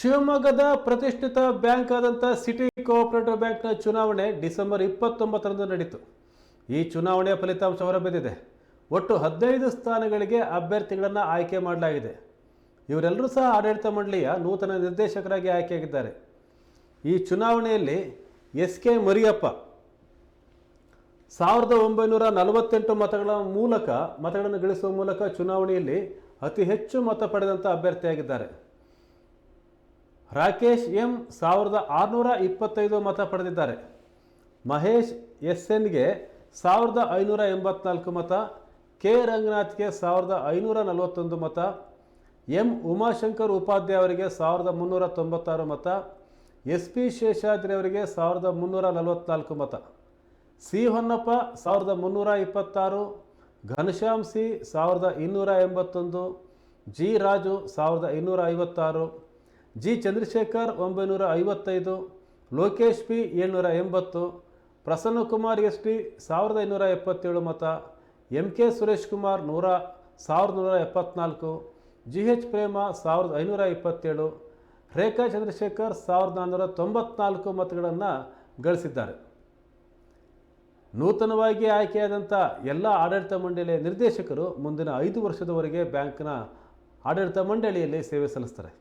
ಶಿವಮೊಗ್ಗದ ಪ್ರತಿಷ್ಠಿತ ಬ್ಯಾಂಕ್ ಆದಂಥ ಸಿಟಿ ಕೋಆಪರೇಟಿವ್ ಬ್ಯಾಂಕ್ನ ಚುನಾವಣೆ ಡಿಸೆಂಬರ್ ಇಪ್ಪತ್ತೊಂಬತ್ತರಂದು ನಡೀತು ಈ ಚುನಾವಣೆಯ ಫಲಿತಾಂಶ ಹೊರಬಿದ್ದಿದೆ. ಒಟ್ಟು ಹದಿನೈದು ಸ್ಥಾನಗಳಿಗೆ ಅಭ್ಯರ್ಥಿಗಳನ್ನು ಆಯ್ಕೆ ಮಾಡಲಾಗಿದೆ. ಇವರೆಲ್ಲರೂ ಸಹ ಆಡಳಿತ ಮಂಡಳಿಯ ನೂತನ ನಿರ್ದೇಶಕರಾಗಿ ಆಯ್ಕೆಯಾಗಿದ್ದಾರೆ. ಈ ಚುನಾವಣೆಯಲ್ಲಿ ಎಸ್ ಕೆ ಮರಿಯಪ್ಪ ಸಾವಿರದ ಒಂಬೈನೂರ ನಲವತ್ತೆಂಟು ಮತಗಳ ಮೂಲಕ ಮತಗಳನ್ನು ಗಳಿಸುವ ಮೂಲಕ ಚುನಾವಣೆಯಲ್ಲಿ ಅತಿ ಹೆಚ್ಚು ಮತ ಪಡೆದಂಥ ಅಭ್ಯರ್ಥಿಯಾಗಿದ್ದಾರೆ. ರಾಕೇಶ್ ಎಂ ಸಾವಿರದ ಆರುನೂರ ಇಪ್ಪತ್ತೈದು ಮತ ಪಡೆದಿದ್ದಾರೆ. ಮಹೇಶ್ ಎಸ್ ಎನ್ಗೆ ಸಾವಿರದ ಐನೂರ ಎಂಬತ್ನಾಲ್ಕು ಮತ, ಕೆ ರಂಗನಾಥ್ಗೆ ಸಾವಿರದ ಐನೂರ ನಲವತ್ತೊಂದು ಮತ, ಎಂ ಉಮಾಶಂಕರ್ ಉಪಾಧ್ಯಾಯ ಅವರಿಗೆ ಸಾವಿರದ ಮುನ್ನೂರ ತೊಂಬತ್ತಾರು ಮತ ಎಸ್ ಪಿ ಶೇಷಾದ್ರಿ ಅವರಿಗೆ ಸಾವಿರದ ಮುನ್ನೂರ ನಲವತ್ನಾಲ್ಕು ಮತ. ಸಿ ಹೊನ್ನಪ್ಪ ಸಾವಿರದ ಮುನ್ನೂರ ಇಪ್ಪತ್ತಾರು, ಘನಶ್ಯಾಮ್ ಸಿ ಸಾವಿರದ ಇನ್ನೂರ ಎಂಬತ್ತೊಂದು, ಜಿ ರಾಜು ಸಾವಿರದ ಇನ್ನೂರ ಐವತ್ತಾರು ಜಿ ಚಂದ್ರಶೇಖರ್ ಒಂಬೈನೂರ ಐವತ್ತೈದು, ಲೋಕೇಶ್ ಪಿ ಏಳ್ನೂರ ಎಂಬತ್ತು ಪ್ರಸನ್ನಕುಮಾರ್ ಎಸ್ ಪಿ ಸಾವಿರದ ಐನೂರ ಎಪ್ಪತ್ತೇಳು ಮತ, ಎಂ ಕೆ ಸುರೇಶ್ ಕುಮಾರ್ ನೂರ ಸಾವಿರದ ನೂರ ಎಪ್ಪತ್ನಾಲ್ಕು, ಜಿ ಎಚ್ ಪ್ರೇಮ ಸಾವಿರದ ಐನೂರ ಇಪ್ಪತ್ತೇಳು, ರೇಖಾ ಚಂದ್ರಶೇಖರ್ ಸಾವಿರದ ನಾನ್ನೂರ ತೊಂಬತ್ನಾಲ್ಕು ಮತಗಳನ್ನು ಗಳಿಸಿದ್ದಾರೆ. ನೂತನವಾಗಿ ಆಯ್ಕೆಯಾದಂಥ ಎಲ್ಲ ಆಡಳಿತ ಮಂಡಳಿಯ ನಿರ್ದೇಶಕರು ಮುಂದಿನ ಐದು ವರ್ಷದವರೆಗೆ ಬ್ಯಾಂಕ್ನ ಆಡಳಿತ ಮಂಡಳಿಯಲ್ಲಿ ಸೇವೆ ಸಲ್ಲಿಸ್ತಾರೆ.